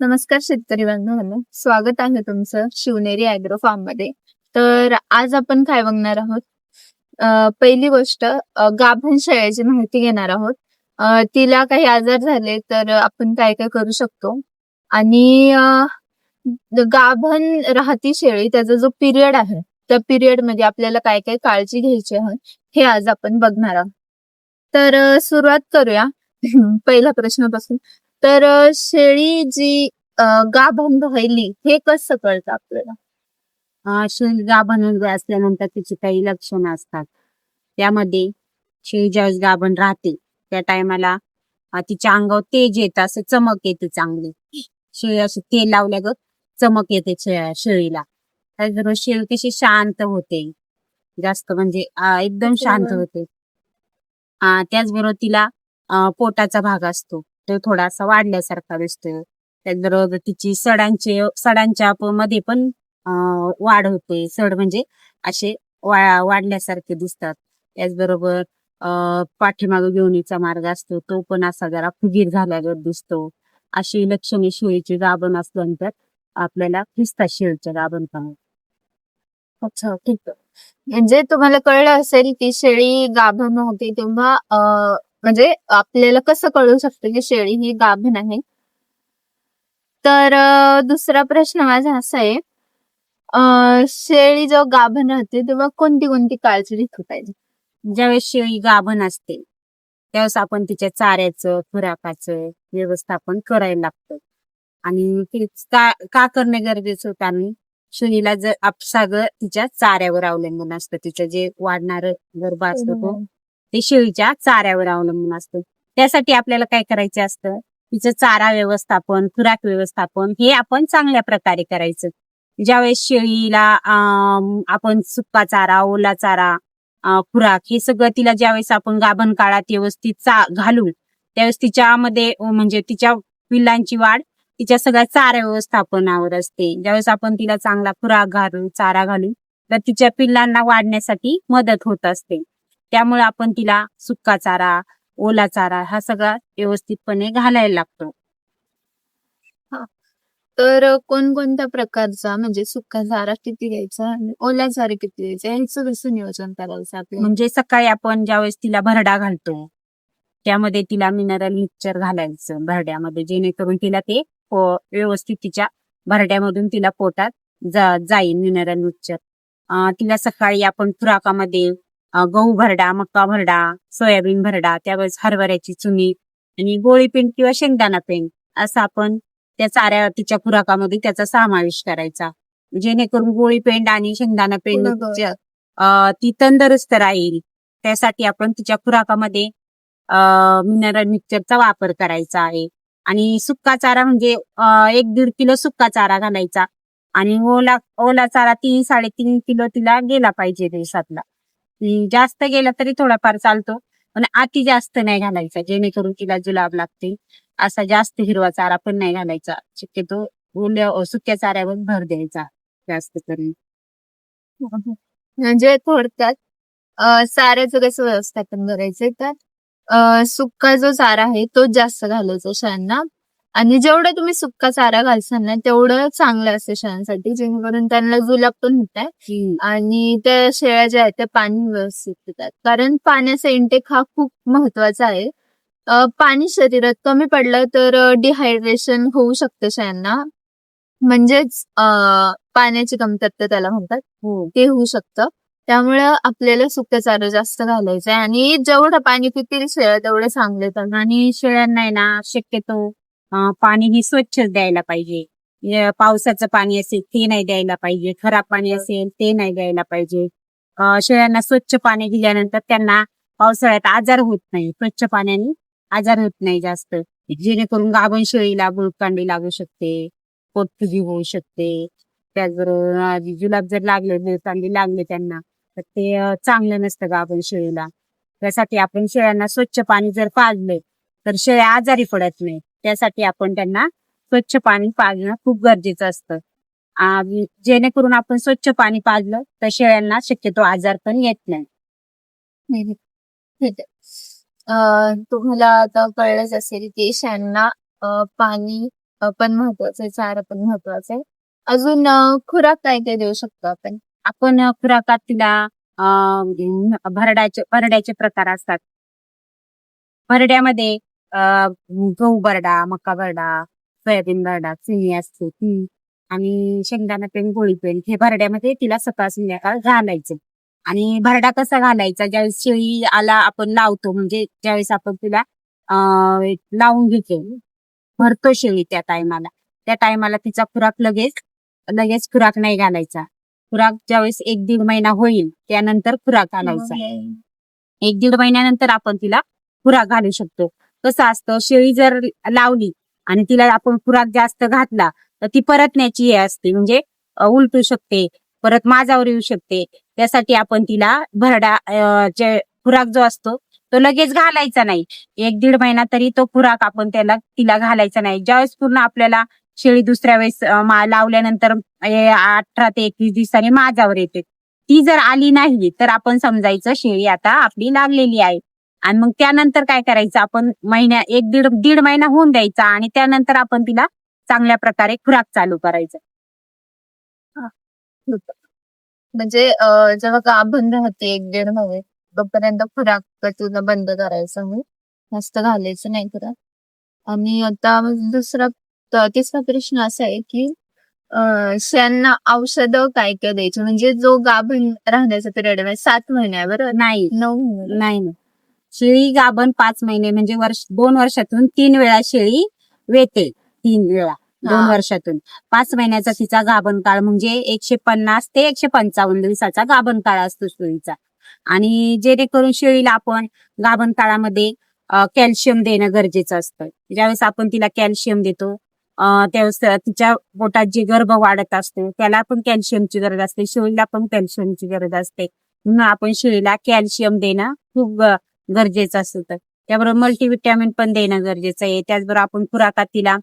नमस्कार शेतकरी बांधवांनो. स्वागत आहे तुमचं शिवनेरी अॅग्रो फार्ममध्ये. तर आज आपण काय बघणार आहोत? पहिली गोष्ट गाभण शेळ्याची माहिती घेणार आहोत. तिला काही आजार झाले तर आपण काय काय करू शकतो. आणि गाभण राहती शेळी त्याचा जो पिरियड आहे त्या पिरियडमध्ये आपल्याला काय काय काळजी घ्यायची आहे हे आज आपण बघणार आहोत. तर सुरुवात करूया. पहिल्या प्रश्नापासून तर शेळी जी गाभण राहिली हे कसं कळतं आपल्याला? शेळी गाभण असल्यानंतर तिची काही लक्षणं असतात. त्यामध्ये शेळी ज्यावेळेस गाभण राहते त्या टायमाला तिच्या अंगावर तेज येतं असं चमक येते चांगली. शेळी असं तेल लावल्यागत चमक येते शेळीला. त्याचबरोबर शेळी कशी शांत होते जास्त म्हणजे एकदम शांत. होते. त्याचबरोबर तिला पोटाचा भाग असतो. तो थोडासा वाढल्यासारखा दिसतो त्याचबरोबर तिची सडांचे सडांच्या मध्ये पण वाढ होते. सड म्हणजे असे वा- वाढल्यासारखे दिसतात. त्याचबरोबर अं, पाठीमागे घेऊनीचा मार्ग असतो तो पण असा जरा फुगीर झाल्यावर दिसतो. अशी लक्षणे शिळीची गाभण असल्यानंतर आपल्याला दिसतात शेळीच्या गाभण अच्छा ठीक आहे. म्हणजे तुम्हाला कळलं असेल की शेळी गाभण होते तेव्हा म्हणजे आपल्याला कसं कळू शकतं की शेळी ही गाभण आहे? तर दुसरा प्रश्न माझा असा आहे शेळी जेव्हा गाभण राहते तेव्हा कोणती कोणती काळजी घेतली पाहिजे? ज्यावेळेस शेळी गाभण असते त्यावेळेस आपण तिच्या चाऱ्याचं खुराकाचं व्यवस्थापन करायला लागतं. आणि ते का का करणे गरजेचं होतं? आणि शेळीला जर आप- सगळं तिच्या चाऱ्यावर अवलंबून असतं तिचं जे वाढणार गर्भ असतो तो ते शेळीच्या चाऱ्यावर अवलंबून असतं. त्यासाठी आपल्याला काय करायचं असतं? तिचं चारा व्यवस्थापन खुराक व्यवस्थापन हे आपण चांगल्या प्रकारे करायचं. ज्यावेळेस शेळीला आपण सुका चारा ओला चारा खुराक हे सगळं तिला ज्यावेळेस आपण गाभण काळात व्यवस्थित चा घालून त्यावेळेस तिच्यामध्ये म्हणजे तिच्या पिल्लांची वाढ तिच्या सगळ्या चारा व्यवस्थापनावर असते. ज्यावेळेस आपण तिला चांगला खुराक घालून चारा घालून तर तिच्या पिल्लांना वाढण्यासाठी मदत होत असते. त्यामुळे आपण तिला सुका चारा ओला चारा हा सगळा व्यवस्थितपणे घालायला लागतो. तर कोणकोणत्या प्रकारचा म्हणजे सुका चारा किती घ्यायचा आणि ओला चारा किती घ्यायचा ह्याचं कसं नियोजन करायचं आपल्याला? म्हणजे सकाळी आपण ज्यावेळेस तिला भरडा घालतो त्यामध्ये तिला मिनरल मिक्सचर घालायचं भरड्यामध्ये जेणेकरून तिला ते व्यवस्थित तिच्या भरड्यामधून तिला पोटात जाईल मिनरल मिक्सचर तिला सकाळी आपण खुराकामध्ये गहू भरडा मक्का भरडा सोयाबीन भरडा त्यावेळेस हरभऱ्याची चुनी आणि गोळी पेंट किंवा शेंगदाणा पेंट असं आपण त्या चाऱ्या तिच्या खुराकामध्ये त्याचा समावेश करायचा. जेणेकरून गोळी पेंट आणि शेंगदाणा. अं, ती तंदुरुस्त राहील. त्यासाठी आपण तिच्या खुराकामध्ये मिनरल मिक्सचरचा वापर करायचा आहे. आणि सुक्का चारा म्हणजे एक दीड किलो सुक्का चारा घालायचा. आणि ओला ओला चारा तीन साडेतीन किलो तिला गेला पाहिजे दिवसातला. हम्म, जास्त गेला तरी थोडाफार चालतो. पण अति जास्त नाही घालायचा जेणेकरून तिला जुलाब लागते असा जास्त हिरवा चारा पण नाही घालायचा. शक्यतो ओल्या सुक्या चाऱ्यावर भर द्यायचा जास्त करून. म्हणजे थोडक्यात अ, चाऱ्याचं कसं व्यवस्थापन करायचं तर सुक्का जो चारा आहे तो जास्त घालायचा शाळांना आणि जेवढं तुम्ही सुक्का चारा घालसाल ना तेवढं चांगलं असतं शेळ्यांसाठी जेणेकरून त्यांना जुलाब पण होत आहे आणि त्या शेळ्या ज्या आहेत त्या पाणी व्यवस्थित पितात. कारण पाण्याचा इंटेक हा खूप महत्त्वाचा आहे. पाणी शरीरात कमी पडलं तर डिहायड्रेशन होऊ शकतं शेळ्यांना म्हणजेच पाण्याची कमतरता त्याला म्हणतात. हो. ते होऊ शकतं. त्यामुळे आपल्याला सुक्या चारा जास्त घालायचं आहे. आणि जेवढं पाणी पितील शेळ्या तेवढे चांगले तर आणि शेळ्यांना ना शक्यतो पाणी ही स्वच्छच द्यायला पाहिजे. पावसाचं पाणी असेल ते नाही द्यायला पाहिजे. खराब पाणी असेल ते नाही द्यायला पाहिजे. शेळ्यांना स्वच्छ पाणी दिल्यानंतर त्यांना पावसाळ्यात आजार होत नाही. स्वच्छ पाण्याने आजार होत नाही जास्त. जेणेकरून गाभण शेळीला बुळकांडी लागू शकते पोटफुगी होऊ शकते. त्याचबरोबर जुलाब जर लागले बुळकांडी लागले त्यांना तर ते चांगलं नसतं गाभण शेळीला. त्यासाठी आपण शेळ्यांना स्वच्छ पाणी जर पाजलं तर शेळ्या आजारी पडत नाही त्यासाठी आपण त्यांना स्वच्छ पाणी पाजणं खूप गरजेचं असतं. जेणेकरून आपण स्वच्छ पाणी पाजलं तर शेळ्यांना शक्यतो आजार पण येत नाही. तुम्हाला आता कळलंच असेल की शेळ्यांना पाणी पण महत्वाचं आहे चारा पण महत्त्वाचा आहे. अजून खुराक काय काय देऊ शकतो आपण? आपण खुराकात तिला अं, भरड्याचे भरड्याचे प्रकार असतात. भरड्यामध्ये गहू भरडा मका भरडा सोयाबीन भरडा चिनी असते ती. आणि शेंगदाणा पेंड गोळी पेंड हे भरड्यामध्ये तिला सकाळ संध्याकाळ घालायचं. आणि भरडा कसा घालायचा? ज्यावेळेस शेळी आला आपण लावतो म्हणजे ज्यावेळेस आपण तिला अं, लावून घेतो. भरतो शेळी त्या टायमाला. त्या टायमाला तिचा खुराक लगेच लगेच खुराक नाही घालायचा. खुराक ज्यावेळेस एक दीड महिना होईल त्यानंतर खुराक घालायचा. एक दीड महिन्यानंतर आपण तिला खुराक घालू शकतो. कसं असतं? शेळी जर लावली आणि तिला आपण खुराक जास्त घातला तर ती परतण्याची हे असते. म्हणजे उलटू शकते परत माझावर येऊ शकते. त्यासाठी आपण तिला भरडा जे खुराक जो असतो तो लगेच घालायचा नाही. एक दीड महिना तरी तो खुराक आपण त्याला तिला घालायचा नाही. ज्यावेळेस पूर्ण आपल्याला शेळी दुसऱ्या वेळेस लावल्यानंतर अठरा ते एकवीस दिवसांनी माझावर येते. ती जर आली नाही तर आपण समजायचं शेळी आता आपली लागलेली आहे. आणि मग त्यानंतर काय करायचं? आपण महिन्या एक दीड दीड महिना होऊन द्यायचा आणि त्यानंतर आपण तिला चांगल्या प्रकारे खुराक चालू करायचं. म्हणजे जेव्हा गाभण राहते एक दीड महिने तोपर्यंत खुराक तुला बंद करायचं जास्त घालायचं नाही खुराक आणि आता दुसरा तिसरा प्रश्न असा आहे की शेळ्यांना औषधं काय काय द्यायची? म्हणजे जो गाभण राहण्याचा पिरियड आहे सात महिन्या बरोबर नाही. नऊ नाही. शेळी गाभण पाच महिने म्हणजे वर्ष दोन वर्षातून तीन वेळा शेळी वेते तीन वेळा दोन. वर्षातून. पाच महिन्याचा तिचा गाभण काळ म्हणजे एकशे पन्नास ते एकशे पंचावन्न दिवसाचा गाभण काळ असतो शेळीचा. आणि जेणेकरून शेळीला आपण गाभण काळामध्ये कॅल्शियम देणं गरजेचं असतं. ज्यावेळेस आपण तिला कॅल्शियम देतो त्यावेळेस तिच्या पोटात जे गर्भ वाढत असतो त्याला पण कॅल्शियमची गरज असते शेळीला पण कॅल्शियमची गरज असते. म्हणून आपण शेळीला कॅल्शियम देणं खूप गरजेचं असतं त्याबरोबर मल्टीव्हिटॅमिन पण देणं गरजेचं आहे. त्याचबरोबर आपण खुराकात तिला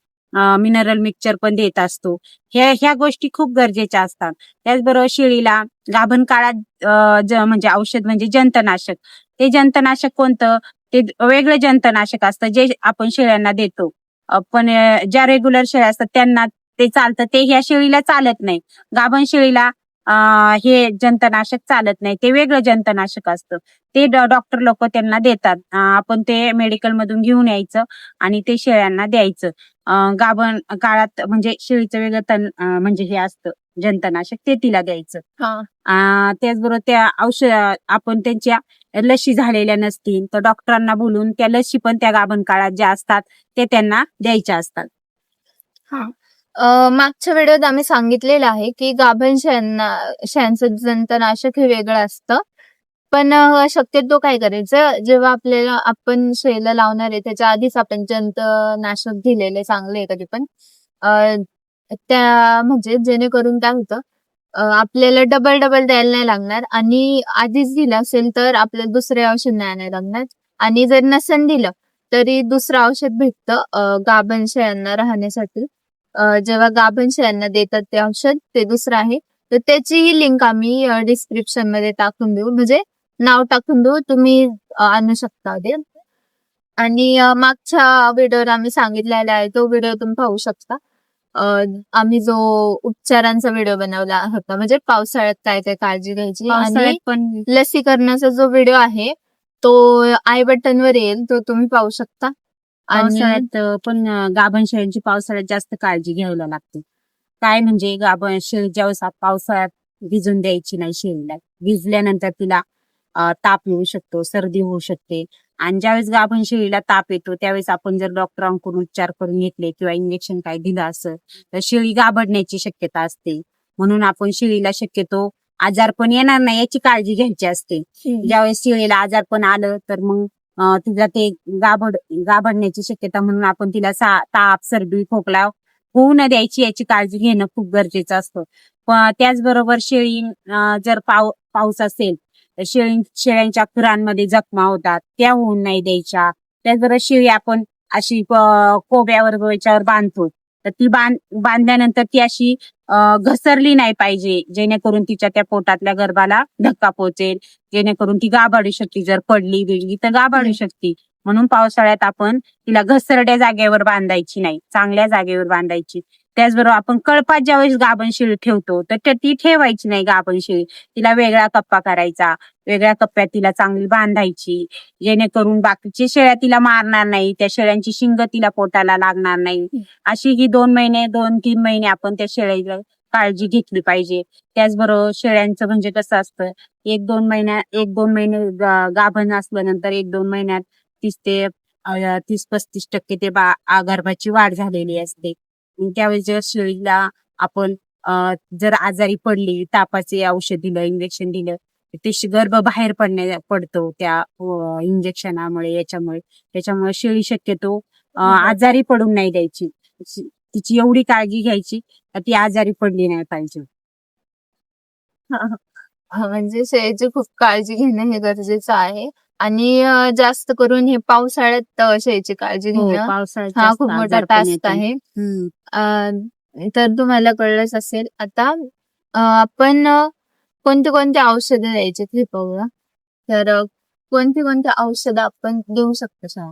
मिनरल मिक्सचर पण देत असतो. ह्या ह्या गोष्टी खूप गरजेच्या असतात. त्याचबरोबर शेळीला गाभण काळात म्हणजे औषध म्हणजे जंतनाशक. ते जंतनाशक कोणतं? ते वेगळं जंतनाशक असतं जे आपण शेळ्यांना देतो. पण ज्या रेग्युलर शेळ्या असतात त्यांना ते चालतं. ते ह्या शेळीला चालत नाही. गाभण शेळीला हे जंतनाशक चालत नाही. ते वेगळं जंतनाशक असतं. ते डॉक्टर लोक त्यांना देतात. आपण ते मेडिकल मधून घेऊन यायचं आणि ते शेळ्यांना द्यायचं. गाभण काळात म्हणजे शेळीचं वेगळं तण म्हणजे हे असतं. जंतनाशक ते तिला द्यायचं. त्याचबरोबर त्या औषध आपण त्यांच्या लशी झालेल्या नसतील तर डॉक्टरांना बोलून त्या लशी पण त्या गाभण काळात ज्या असतात ते त्यांना द्यायच्या असतात. मागच्या व्हिडिओत आम्ही सांगितलेलं आहे की गाभण शेळ्यांना शेळ्यांचं जंतनाशक हे वेगळं असतं. पण शक्यतो काय करायचं? जेव्हा आपल्याला आपण शेळीला लावणार आहे त्याच्या आधीच आपण जंतनाशक दिलेले चांगले आहे कधी पण. त्या म्हणजे जेणेकरून काय होतं आपल्याला डबल डबल द्यायला नाही लागणार आणि आधीच दिलं असेल तर आपल्याला दुसरे औषध नाही आणायला लागणार. आणि जर नसन दिलं तरी दुसरं औषध भेटतं गाभण शेळ्यांना राहण्यासाठी. जेव्हा गाभण शेळ्यांना देतात ते औषध ते दुसरं आहे. तर त्याचीही लिंक आम्ही डिस्क्रिप्शनमध्ये टाकून देऊ. म्हणजे नाव टाकून देऊ. तुम्ही आणू शकता ते. आणि मागच्या व्हिडिओवर आम्ही सांगितलेला आहे तो व्हिडिओ तुम्ही पाहू शकता. आम्ही जो उपचारांचा व्हिडिओ बनवला होता म्हणजे पावसाळ्यात काय काय काळजी घ्यायची आणि पण लसीकरणाचा जो व्हिडिओ आहे तो आय बटन वर येईल तो तुम्ही पाहू शकता. पावसाळ्यात पण गाभण शेळींची पावसाळ्यात जास्त काळजी घ्यायला लागते. काय म्हणजे गाभण शेळी ज्यावेळेस पावसाळ्यात भिजून द्यायची नाही शेळीला भिजल्यानंतर तिला ताप येऊ शकतो सर्दी होऊ शकते. आणि ज्यावेळेस गाभण शेळीला ताप येतो त्यावेळेस आपण जर डॉक्टरांकडून उपचार करून घेतले किंवा इंजेक्शन काय दिलं असं तर शेळी गाभडण्याची शक्यता असते. म्हणून आपण शेळीला शक्यतो आजार पण येणार नाही याची काळजी घ्यायची असते. ज्यावेळेस शेळीला आजार पण आलं तर मग तिला ते गाभड गाभडण्याची शक्यता म्हणून आपण तिला सा- ताप सर्दी खोकला होऊ न द्यायची याची काळजी घेणं खूप गरजेचं असतं. पण त्याचबरोबर शेळी जर पाव पाऊस असेल तर शेळी शेळ्यांच्या खुरांमध्ये जखमा होतात त्या होऊन नाही द्यायच्या. त्याचबरोबर शेळी आपण अशी कोब्यावर बांधतो. तर ती बांध बांधल्यानंतर ती अशी घसरली नाही पाहिजे जेणेकरून तिच्या त्या पोटातल्या गर्भाला धक्का पोहोचेल जेणेकरून ती गाभाडू शकते जर पडली बिडली तर गाभाडू. शकते म्हणून पावसाळ्यात आपण तिला घसरड्या जागेवर बांधायची नाही चांगल्या जागेवर बांधायची. त्याचबरोबर आपण कळपात ज्यावेळेस गाभण शेळी ठेवतो तर ती ठेवायची नाही गाभण शेळी तिला वेगळा कप्पा करायचा वेगळ्या कप्प्यात तिला चांगली बांधायची. जेणेकरून बाकीची शेळ्या तिला मारणार नाही त्या शेळ्यांची शिंग तिला पोटाला लागणार नाही. अशी ही दोन महिने दोन तीन महिने आपण त्या शेळ्याला काळजी घेतली पाहिजे. त्याचबरोबर शेळ्यांचं म्हणजे कसं असतं एक दोन महिन्या एक दोन महिने गाभण असल्यानंतर एक दोन महिन्यात तीस ते तीस पस्तीस टक्के ते बा गर्भाची वाढ झालेली असते. त्यावेळेस जर शेळीला आपण जर आजारी पडली तापाचे औषध दिलं इंजेक्शन दिलं ते गर्भ बाहेर पडण्या पडतो त्या इंजेक्शनामुळे याच्यामुळे. त्याच्यामुळे शेळी शक्यतो. आजारी पडून नाही द्यायची. तिची एवढी काळजी घ्यायची का ती आजारी पडली नाही पाहिजे. म्हणजे शेळीची खूप काळजी घेणं हे गरजेचं आहे. आणि अं, जास्त करून हे पावसाळ्यात अं, शेळीची काळजी हो, घेणं. पावसाळ्यात हा जास्त खूप मोठा टास्क येतो. आहे. हम्म. अं, तर तुम्हाला कळलंच असेल. आता अं, आपण अं, कोणते कोणते औषधं द्यायचे ते पाहूया तर अं, कोणती कोणती औषधं आपण देऊ शकतो सर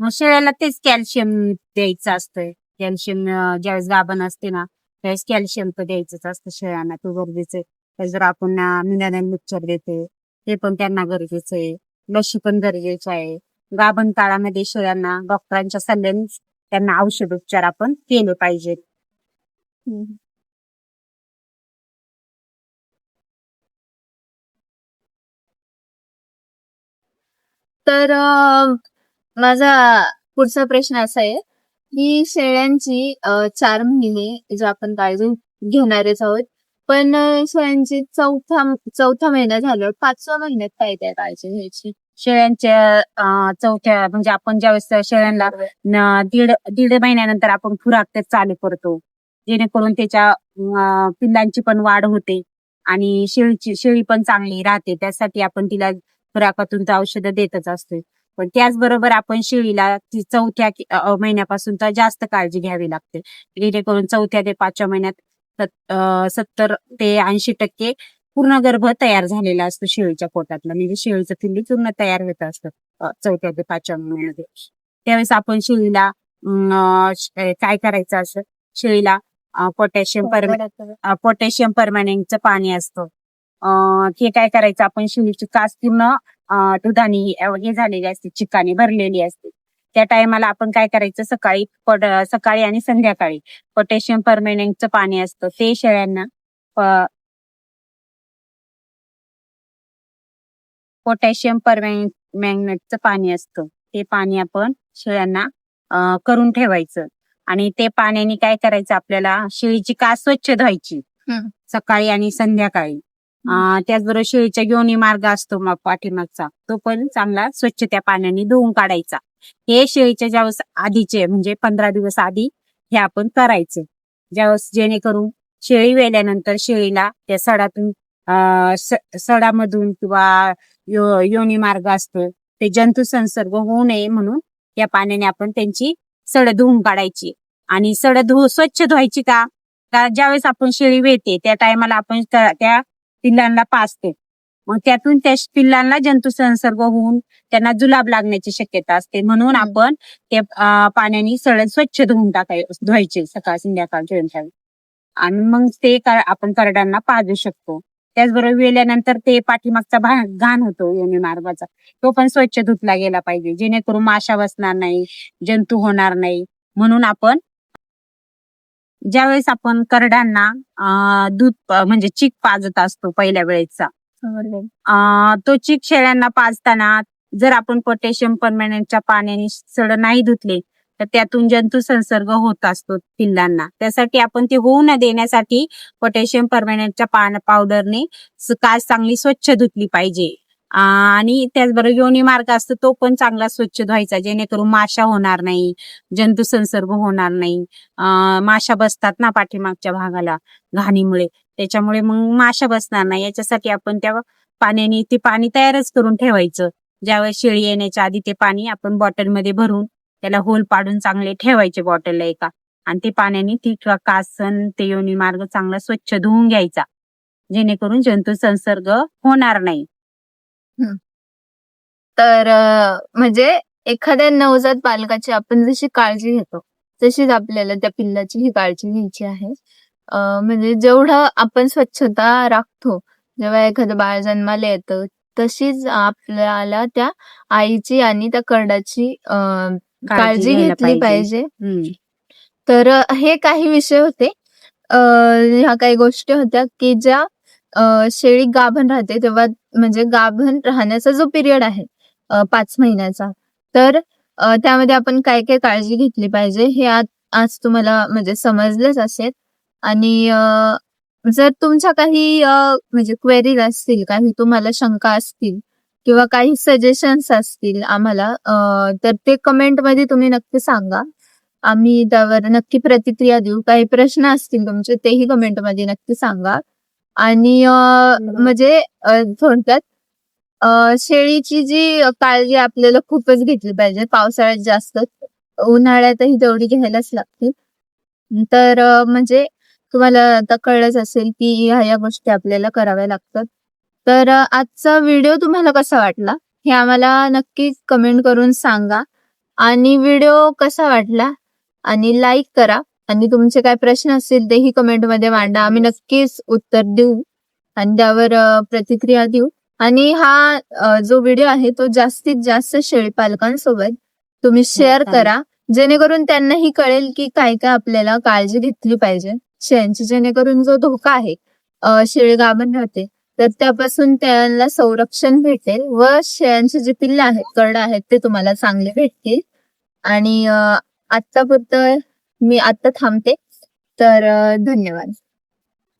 मग शेळ्याला तेच कॅल्शियम द्यायचं असतंय कॅल्शियम ज्यावेळेस गाभण असते ना त्यावेळेस कॅल्शियम तर द्यायचंच असतं शेळ्यांना. तो गरजेचं आहे. जर आपण मिनरल मिक्सचर देते ते पण त्यांना गरजेचं आहे. लशी पण गरजेचं आहे. गाभण काळामध्ये शेळ्यांना डॉक्टरांच्या सल्ल्याने त्यांना औषधोपचार आपण केले पाहिजेत. तर माझा पुढचा प्रश्न असा आहे की शेळ्यांची चार महिने जो आपण काळजी घेणारच आहोत पण शेळ्यांची चौथा चौथा महिना झाल्यावर पाचव्या महिन्यात पायद्या काळजी घ्यायची शेळ्यांच्या चौथ्या म्हणजे आपण ज्यावेळेस शेळ्यांना दीड दीड महिन्यानंतर आपण खुराक ते चालू करतो. जेणेकरून त्याच्या पिल्लांची पण वाढ होते आणि शेळीची शेळी पण चांगली राहते. त्यासाठी आपण तिला खुराकातून तर औषधं देतच असतो. पण त्याचबरोबर आपण शेळीला चौथ्या महिन्यापासून तर जास्त काळजी घ्यावी लागते. जेणेकरून चौथ्या ते पाचव्या महिन्यात सत्तर ते ऐंशी टक्के पूर्ण गर्भ तयार झालेला असतो शेळीच्या पोटातला. म्हणजे शेळीचं पिल्ली पूर्ण तयार होत असतं चौथ्या ते पाचव्या महिन्यामध्ये. त्यावेळेस आपण शेळीला काय करायचं असं? शेळीला पोटॅशियम परमॅ अ, पोटॅशियम परमॅनेंटचं पाणी असतं. अं, ते काय करायचं? आपण शेळीची कास पूर्ण दुधाने हे झालेली असते चिकाने भरलेली असते. त्या टायमाला आपण काय करायचं सकाळी पोट- सकाळी आणि संध्याकाळी पोटॅशियम परमॅनेंटचं पाणी असतं ते शेळ्यांना पोटॅशियम परमॅंगनेटचं पाणी असतं. ते पाणी आपण शेळ्यांना करून ठेवायचं. आणि ते पाण्याने काय करायचं आपल्याला शेळीची कास स्वच्छ धुवायची. सकाळी आणि संध्याकाळी. त्याचबरोबर शेळीचा योनी मार्ग असतो मग पाठीमागचा. तो पण चांगला स्वच्छ त्या पाण्याने धुवून काढायचा. हे शेळीच्या ज्यावेळेस आधीचे म्हणजे पंधरा दिवस आधी हे आपण करायचे. ज्यावेळेस जेणेकरून शेळी वेल्यानंतर शेळीला त्या सडातून सडामधून किंवा यो- योनी मार्ग असतो ते जंतू संसर्ग होऊ नये म्हणून या पाण्याने आपण त्यांची सड धुवून काढायची. आणि सड धु स्वच्छ धुवायची का? ज्यावेळेस आपण शेळी वेते त्या टायमाला आपण त्या पिल्लांना पाचते मग त्यातून त्या पिल्लांना जंतू संसर्ग होऊन त्यांना जुलाब लागण्याची शक्यता असते. म्हणून. आपण ते पाण्याने सड स्वच्छ धुवून टाकाय धुवायचे सकाळ संध्याकाळ जेवण आणि मग ते आपण करडांना पाजू शकतो. त्याचबरोबर वेल्यानंतर ते पाठीमागचा घाण होतो योनी मार्गाचा. तो पण स्वच्छ धुतला गेला पाहिजे. जेणेकरून माशा बसणार नाही जंतू होणार नाही. म्हणून आपण ज्यावेळेस आपण करडांना दूध म्हणजे चीक पाजत असतो पहिल्या वेळेचा अं, तो शेळ्यांना पाजताना जर आपण पोटॅशियम परमॅनंटच्या पाण्याने सड नाही धुतले तर त्यातून जंतू संसर्ग होत असतो पिल्लांना. त्यासाठी आपण ते होऊ न देण्यासाठी पोटॅशियम परमॅनंटच्या पान पावडरने काय कास चांगली स्वच्छ धुतली पाहिजे. आणि त्याचबरोबर योनी मार्ग असतो तो पण चांगला स्वच्छ धुवायचा जेणेकरून माशा होणार नाही जंतू संसर्ग होणार नाही. माशा बसतात ना पाठीमागच्या भागाला घाणीमुळे. त्याच्यामुळे मग माशा बसणार नाही. याच्यासाठी आपण त्या पाण्याने ते पाणी तयारच करून ठेवायचं. ज्यावेळेस शेळी येण्याच्या आधी ते पाणी आपण बॉटलमध्ये भरून त्याला होल पाडून चांगले ठेवायचे बॉटलला एका. आणि ते पाण्याने ती कासन ते योनी मार्ग चांगला स्वच्छ धुवून घ्यायचा. जेणेकरून जंतू संसर्ग होणार नाही. तर अं, म्हणजे एखाद्या नवजात बालकाची आपण जशी काळजी घेतो तशीच आपल्याला त्या पिल्लाची ही काळजी घ्यायची आहे. अं, म्हणजे जेवढं आपण स्वच्छता राखतो जेव्हा एखादं बाळ जन्माला येतं तशीच आपल्याला त्या आईची आणि त्या करडाची अं, काळजी घ्यायला घेतली पाहिजे. तर अ, हे काही विषय होते. अ, ह्या काही गोष्टी होत्या की ज्या शेळी गाभण राहते तेव्हा म्हणजे गाभण राहण्याचा जो पिरियड आहे पाच महिन्याचा तर त्यामध्ये आपण काय काय काळजी घेतली पाहिजे हे आज आज तुम्हाला म्हणजे समजलंच असेल. आणि जर तुमच्या काही म्हणजे क्वेरीज असतील काही तुम्हाला शंका असतील किंवा काही सजेशन्स असतील आम्हाला तर ते कमेंटमध्ये तुम्ही नक्की सांगा. आम्ही त्यावर नक्की प्रतिक्रिया देऊ. काही प्रश्न असतील तुमचे तेही कमेंटमध्ये नक्की सांगा. आणि म्हणजे थोडक्यात शेळीची जी काळजी आपल्याला खूपच घेतली पाहिजे पावसाळ्यात जास्त उन्हाळ्यातही तेवढी घ्यायलाच लागते तर म्हणजे तुम्हाला आता कळलंच असेल की ह्या या गोष्टी आपल्याला कराव्या लागतात. तर आजचा व्हिडिओ तुम्हाला कसा वाटला? हे आम्हाला नक्की कमेंट करून सांगा. आणि व्हिडिओ कसा वाटला? आणि लाईक करा. आणि तुमचे काय प्रश्न असतील तेही कमेंटमध्ये मांडा. आम्ही नक्कीच उत्तर देऊ आणि त्यावर प्रतिक्रिया देऊ. आणि हा जो व्हिडिओ आहे तो जास्तीत जास्त शेळी पालकांसोबत तुम्ही शेअर चालेल. करा. जेणेकरून त्यांनाही कळेल की काय काय आपल्याला काळजी घेतली पाहिजे. शेळ्यांची जेणेकरून जो धोका आहे शेळी गाभण राहते तर त्यापासून त्यांना संरक्षण भेटेल व शेळ्यांची जी पिल्ल आहेत करडं आहेत ते तुम्हाला चांगले भेटतील. आणि अ, आत्तापुरतं मी आता थांबते. तर धन्यवाद.